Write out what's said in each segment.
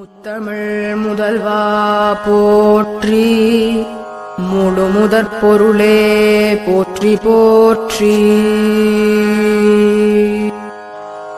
முத்தமிழ் முதல்வா போற்றி முழு முதற் பொருளே போற்றி போற்றி.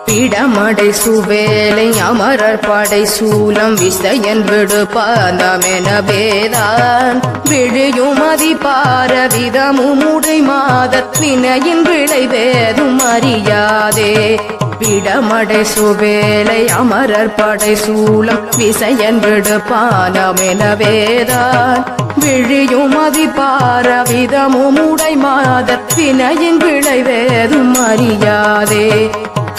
பிடமடை சுவேலை அமரர் படை சூலம் விசையன் விடு பாந்தமென வேதான் விழியுமதி பாரவிதமும் உடை மாதத் வினையின் விளைவேதும் அறியாதே. பிடமடை சுவேலை அமரர் படை சூழம் விசையன் விடுப்பானமெனவேதான் விழியும் அதிபார விதமும் உடை மாதத் வினையின் விளைவேதும் அறியாதே.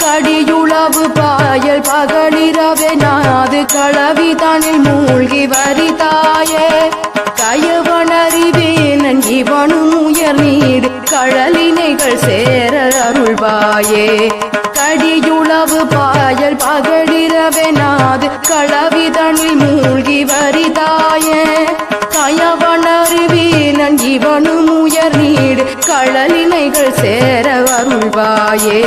கடியுளவு பாயல் பகலிரவே நாது களவி தனில் மூழ்கி வரிதாயே. கயவனறிவேனன் இவனும் உயர் நீடு கழலினைகள் சேர அருள்வாயே. அடியுளவு பாயல் பகலிரவே களவிதனில் மூழ்கி வரிதாயே. கயவனறிவீனன் இவனும் உயர் நீடு களலினைகள் சேர வருள்வாயே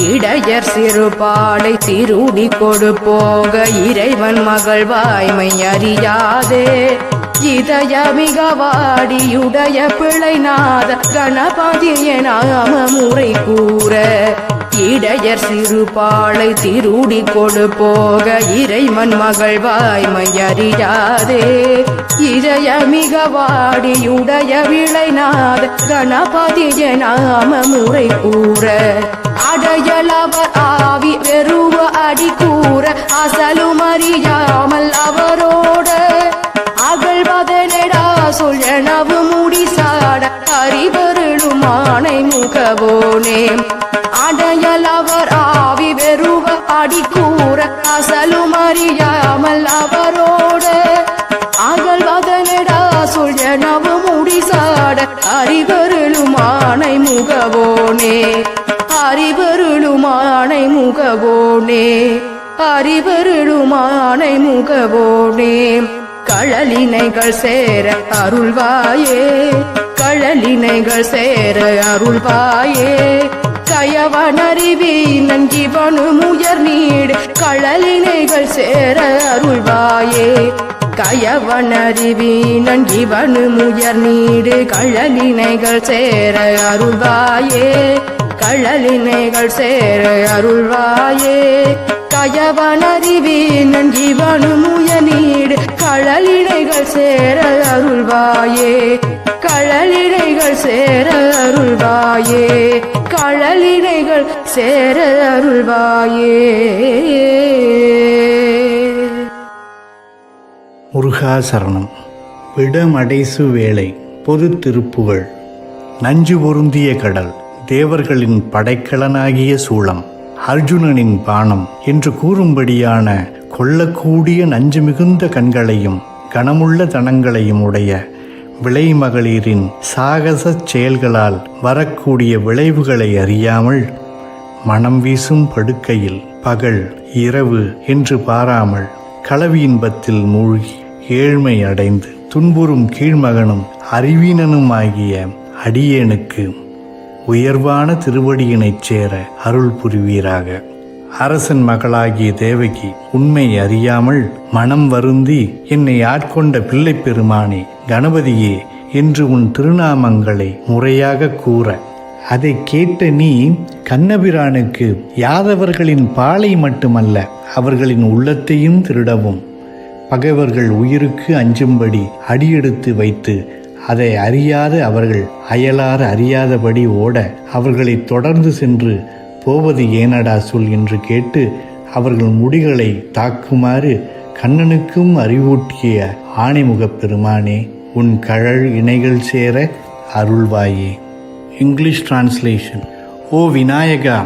இடையர் சிறுபாலை திருடி கொடு போக இறைவன் மகள் வாய்மை அறியாதே. இதய மிக வாடியுடைய பிழை நாத கணபதிய நாம முறை கூற. இடையர் சிறுபாளை திருடி கொடு போக இறைமன் மகள் வாய்மையறியாதே இதய மிக வாடியுடைய விளைநாத கணபதிய நாம முறை கூற. அடையலவர் ஆவி வெறுவ அடி கூற அசலும் அறியாமல் அவரோட. அகழ்வதனடா சொல் எனவு முடி சாட அறிவருளும் ஆணை முகவோனே அடையலவர் ஆவி வெறுவ அடி கூற அசலும் அறியாமல் அவரோட அகழ்வதனடா சொல் எனவு முடி சாட முகவோனே. அறிவருளுமானை முகவோனே. அறிவருளுமானை முகவோனே. களலினைகள் சேர அருள்வாயே. கழலினைகள் சேர அருள் அருள்வாயே கயவனறிவீனன் நஞ்சிவனு முயர் நீடு. கழலினைகள் சேர அருள்வாயே. கயவனறிவீனன் நஞ்சிவனு முயர் நீடு. கழலினைகள் சேர அருள்வாயே. கழலினைகள் சேர அருள்வாயே. கயவனறிவீனன் நஞ்சிவனு முயர் நீடு. கழலினைகள் சேர அருள்வாயே. கழலினைகள் சேர அருள்வாயே. கழலினைகள் சேர அருள்வாயே. முருகாசரணம். விடமடைசு வேளை பொது திருப்புகள் நஞ்சு பொருந்திய கடல் தேவர்களின் படைக்கலனாகிய சூளம். அர்ஜுனனின் பானம் என்று கூறும்படியான கொள்ளக்கூடிய நஞ்சு மிகுந்த கண்களையும் கனமுள்ள தனங்களையும் உடைய விளை மகளிரின் சாகசச் செயல்களால் வரக்கூடிய விளைவுகளை அறியாமல் மனம் வீசும் படுக்கையில் பகல் இரவு என்று பாராமல் களவியின்பத்தில் மூழ்கி ஏழ்மை அடைந்து துன்புறும் கீழ்மகனும் அறிவீனனுமாகிய அடியேனுக்கு உயர்வான திருவடியினைச் சேர அருள் புரிவீராக. அரசன் மகளாகிய தேவகி உண்மை அறியாமல் மனம் வருந்தி என்னை ஆட்கொண்ட பிள்ளை பெருமானே கணபதியே என்று உன் திருநாமங்களை முறையாக கூற. அதை கேட்ட நீ கண்ணபிரானுக்கு யாதவர்களின் பாலை மட்டுமல்ல அவர்களின் உள்ளத்தையும் திருடவும். பகைவர்கள் உயிருக்கு அஞ்சும்படி அடியெடுத்து வைத்து அதை அறியாத அவர்கள் அயலார் அறியாதபடி ஓட அவர்களை தொடர்ந்து சென்று போவது ஏனடா சொல் என்று கேட்டு அவர்கள் முடிகளை தாக்குமாறு கண்ணனுக்கும் அறிவூட்டிய ஆணைமுகப் பெருமானே உன் கழல் இணைகள் சேர அருள்வாயே English translation O Vinayaka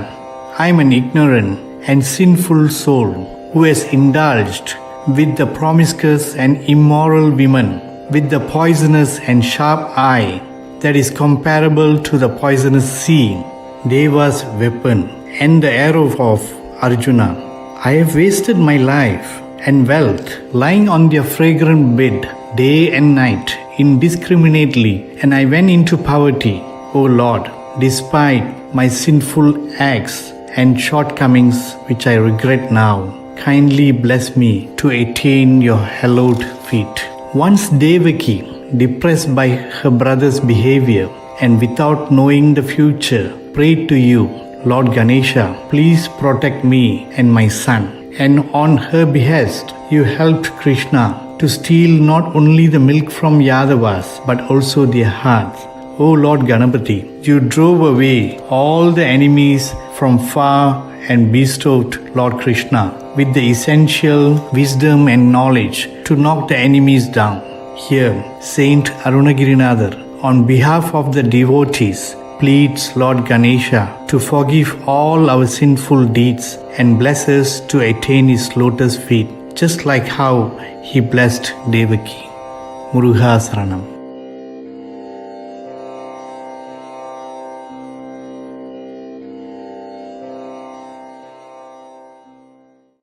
I am an ignorant and sinful soul who has indulged with the promiscuous and immoral women with the poisonous and sharp eye that is comparable to the poisonous sea. Deva's weapon, and the arrow of Arjuna. I have wasted my life and wealth lying on their fragrant bed day and night indiscriminately, and I went into poverty, O Lord, despite my sinful acts and shortcomings which I regret now. kindly bless me to attain your hallowed feet. Once Devaki, depressed by her brother's behavior and without knowing the future, prayed to you, Lord Ganesha, please protect me and my son. And on her behest, you helped Krishna to steal not only the milk from Yadavas but also their hearts. O Lord Ganapati, you drove away all the enemies from far and bestowed Lord Krishna with the essential wisdom and knowledge to knock the enemies down. Here, Saint Arunagirinadar, on behalf of the devotees, pleads Lord Ganesha to forgive all our sinful deeds and bless us to attain his lotus feet, just like how he blessed Devaki. Muruga Saranam.